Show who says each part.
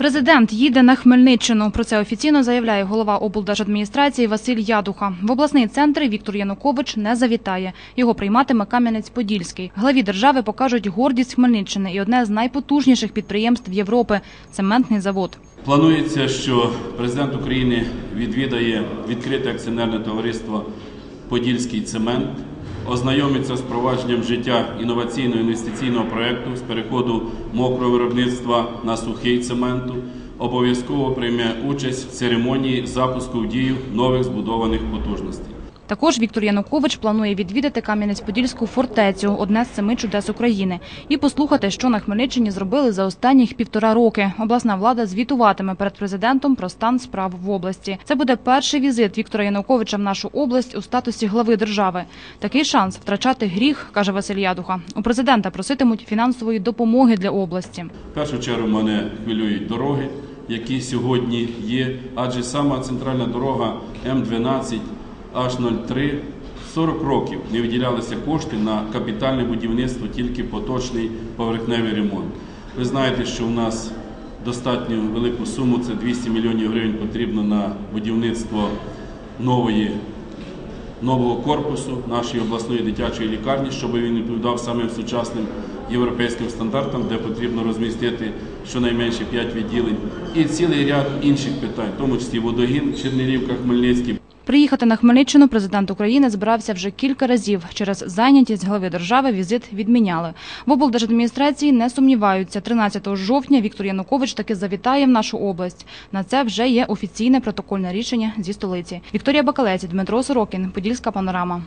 Speaker 1: Президент їде на Хмельниччину. Про це офіційно заявляє голова облдержадміністрації Василь Ядуха. В обласний центр Віктор Янукович не завітає. Його прийматиме Кам'янець-Подільський. Главі держави покажуть гордість Хмельниччини і одне з найпотужніших підприємств Європи цементний завод.
Speaker 2: Планується, що президент України відвідає відкрите акціонерне товариство Подільський цемент, ознайомиться з провадженням життя інноваційного інвестиційного проєкту з переходу мокрого виробництва на сухий цементу. Обов'язково прийме участь в церемонії запуску в дію нових збудованих потужностей.
Speaker 1: Також Віктор Янукович планує відвідати Кам'янець-Подільську фортецю, одне з семи чудес України, і послухати, що на Хмельниччині зробили за останніх півтора роки. Обласна влада звітуватиме перед президентом про стан справ в області. Це буде перший візит Віктора Януковича в нашу область у статусі глави держави. Такий шанс втрачати гріх, каже Василь Ядуха. У президента проситимуть фінансової допомоги для області.
Speaker 2: В першу чергу мене хвилюють дороги, які сьогодні є, адже сама центральна дорога М12 H03 40 років не виділялися кошти на капітальне будівництво, тільки поточний поверхневий ремонт. Ви знаєте, що у нас достатньо велику суму, це 200 мільйонів гривень потрібно на будівництво нової нового корпусу нашої обласної дитячої лікарні, щоб він відповідав самим сучасним європейським стандартам, де потрібно розмістити щонайменше 5 відділень, і цілий ряд інших питань, в тому числі водогін, Чернігівка, Хмельницький.
Speaker 1: Приїхати на Хмельниччину президент України збирався вже кілька разів. Через зайнятість глави держави візит відміняли. В облдержадміністрації не сумніваються. 13 жовтня Віктор Янукович таки завітає в нашу область. На це вже є офіційне протокольне рішення зі столиці. Вікторія Бакалець, Дмитро Сорокін, Подільська панорама.